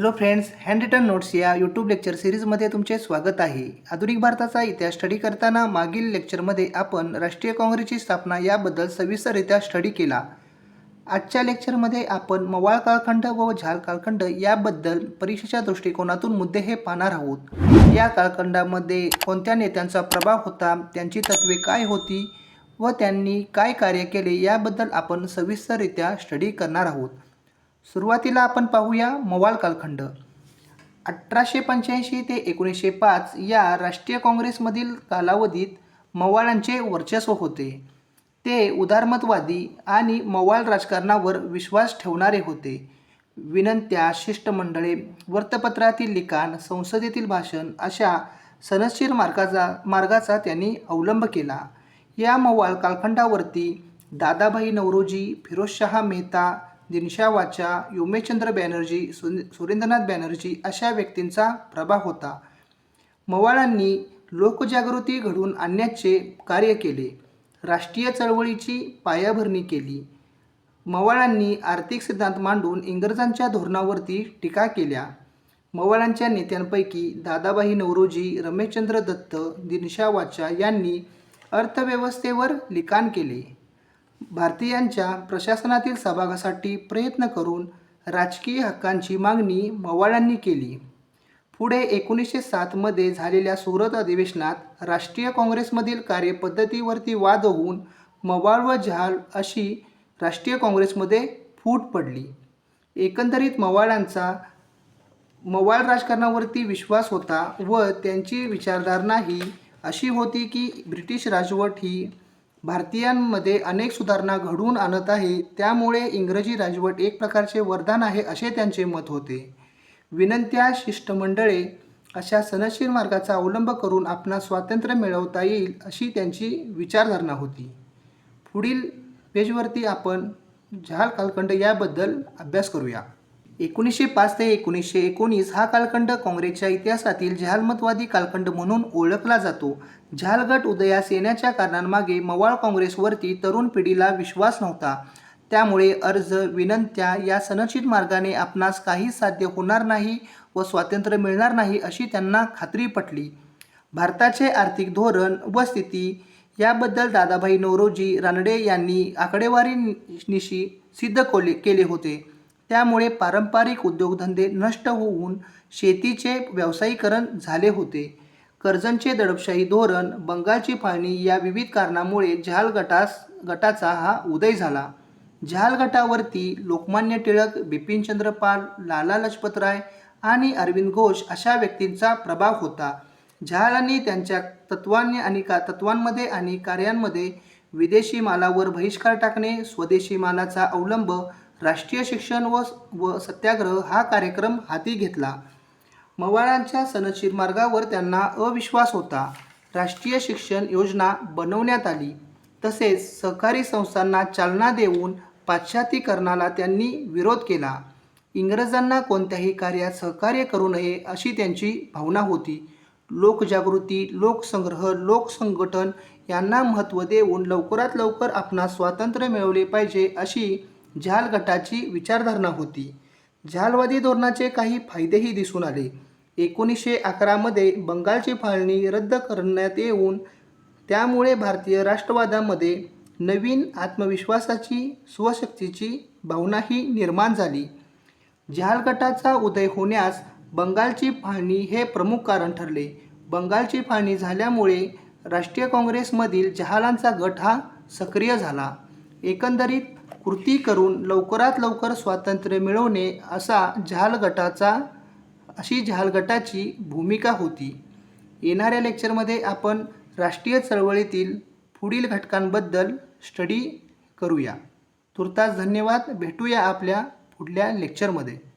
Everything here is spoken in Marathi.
Hello friends handwritten notes या यूट्यूब लेक्चर सिरीजमध्ये तुमचे स्वागत आहे. आधुनिक भारताचा इतिहास स्टडी करताना मागील लेक्चरमध्ये आपण राष्ट्रीय काँग्रेसची स्थापना याबद्दल सविस्तररित्या स्टडी केला. आजच्या लेक्चरमध्ये आपण मवाळ कालखंड व झाल कालखंड याबद्दल परीक्षेच्या दृष्टिकोनातून मुद्दे हे पाहणार आहोत. या कालखंडामध्ये कोणत्या नेत्यांचा प्रभाव होता त्यांची तत्वे काय होती व त्यांनी काय कार्य केले याबद्दल आपण सविस्तररित्या स्टडी करणार आहोत. सुरुवातीला आपण पाहूया मवाळ कालखंड. अठराशे पंच्याऐंशी ते एकोणीसशे पाच या राष्ट्रीय काँग्रेसमधील कालावधीत मवाळांचे वर्चस्व होते. ते उदारमतवादी आणि मवाळ राजकारणावर विश्वास ठेवणारे होते. विनंत्या शिष्टमंडळे वृत्तपत्रातील लिखाण संसदेतील भाषण अशा सनशीर मार्गाचा मार्गाचा त्यांनी अवलंब केला. या मवाळ कालखंडावरती दादाभाई नवरोजी फिरोजशहा मेहता दिनशा वाचा बॅनर्जी सु सुरेंद्रनाथ बॅनर्जी अशा व्यक्तींचा प्रभाव होता. मवाळांनी लोकजागृती घडवून आणण्याचे कार्य केले. राष्ट्रीय चळवळीची पायाभरणी केली. मवाळांनी आर्थिक सिद्धांत मांडून इंग्रजांच्या धोरणावरती टीका केल्या. मवाळांच्या नेत्यांपैकी दादाबाई नवरोजी रमेशचंद्र दत्त दिनशा वाचा यांनी अर्थव्यवस्थेवर लिखाण केले. भारतीयांच्या प्रशासनातील सहभागासाठी प्रयत्न करून राजकीय हक्कांची मागणी मवाळांनी केली. पुढे एकोणीसशे सातमध्ये झालेल्या सुरत अधिवेशनात राष्ट्रीय काँग्रेसमधील कार्यपद्धतीवरती वाद होऊन मवाळ व जहाल अशी राष्ट्रीय काँग्रेसमध्ये फूट पडली. एकंदरीत मवाळांचा मवाळ राजकारणावरती विश्वास होता व त्यांची विचारधारणा ही अशी होती की ब्रिटिश राजवट ही भारतीयांमध्ये अनेक सुधारणा घडवून आणत आहे. त्यामुळे इंग्रजी राजवट एक प्रकारचे वरदान आहे असे त्यांचे मत होते. विनंत्या शिष्टमंडळे अशा सनशील मार्गाचा अवलंब करून आपणास स्वातंत्र्य मिळवता येईल अशी त्यांची विचारधारणा होती. पुढील पेजवरती आपण जहाल कालखंड याबद्दल अभ्यास करूया. एकोणीसशे पाच ते एकोणीसशे एकोणीस हा कालखंड काँग्रेसच्या इतिहासातील जहालमतवादी कालखंड म्हणून ओळखला जातो. जहालगट उदयास येण्याच्या कारणांमागे मवाळ काँग्रेसवरती तरुण पिढीला विश्वास नव्हता. त्यामुळे अर्ज विनंत्या या संरचित मार्गाने आपणास काही साध्य होणार नाही व स्वातंत्र्य मिळणार नाही अशी त्यांना खात्री पटली. भारताचे आर्थिक धोरण व स्थिती याबद्दल दादाभाई नवरोजी रानडे यांनी आकडेवारी निशी सिद्ध कोले केले होते. त्यामुळे पारंपरिक उद्योगधंदे नष्ट होऊन शेतीचे व्यावसायीकरण झाले होते. कर्जनचे दडपशाही धोरण बंगालची फाळणी या विविध कारणामुळे जहाल गटास गटाचा हा उदय झाला. जहाल गटावरती लोकमान्य टिळक बिपिनचंद्र पाल लाला लजपतराय आणि अरविंद घोष अशा व्यक्तींचा प्रभाव होता. जहालांनी त्यांच्या तत्वांनी आणि का तत्वांमध्ये आणि कार्यांमध्ये विदेशी मालावर बहिष्कार टाकणे स्वदेशी मालाचा अवलंब राष्ट्रीय शिक्षण व व सत्याग्रह हा कार्यक्रम हाती घेतला. मवाळांच्या सनशीर मार्गावर त्यांना अविश्वास होता. राष्ट्रीय शिक्षण योजना बनवण्यात आली. तसेच सहकारी संस्थांना चालना देऊन पाश्चातीकरणाला त्यांनी विरोध केला. इंग्रजांना कोणत्याही कार्यात सहकार्य करू नये अशी त्यांची भावना होती. लोकजागृती लोकसंग्रह लोकसंघटन यांना महत्त्व देऊन लवकरात लवकर आपणास स्वातंत्र्य मिळवले पाहिजे अशी जहाल गटाची विचारधारणा होती. जहालवादी धोरणाचे काही फायदेही दिसून आले. एकोणीसशे अकरामध्ये बंगालची फाळणी रद्द करण्यात येऊन त्यामुळे भारतीय राष्ट्रवादामध्ये नवीन आत्मविश्वासाची स्वशक्तीची भावनाही निर्माण झाली. जहाल गटाचा उदय होण्यास बंगालची फाळणी हे प्रमुख कारण ठरले. बंगालची फाळणी झाल्यामुळे राष्ट्रीय काँग्रेसमधील जहालांचा गट हा सक्रिय झाला. एकंदरीत कृती करून लवकरात लवकर स्वातंत्र्य मिळवणे असा जहाल गटाचा अशी जहाल गटाची भूमिका होती. येणाऱ्या लेक्चरमध्ये आपण राष्ट्रीय चळवळीतील पुढील घटकांबद्दल स्टडी करूया. तुर्तास धन्यवाद. भेटूया आपल्या पुढल्या लेक्चरमध्ये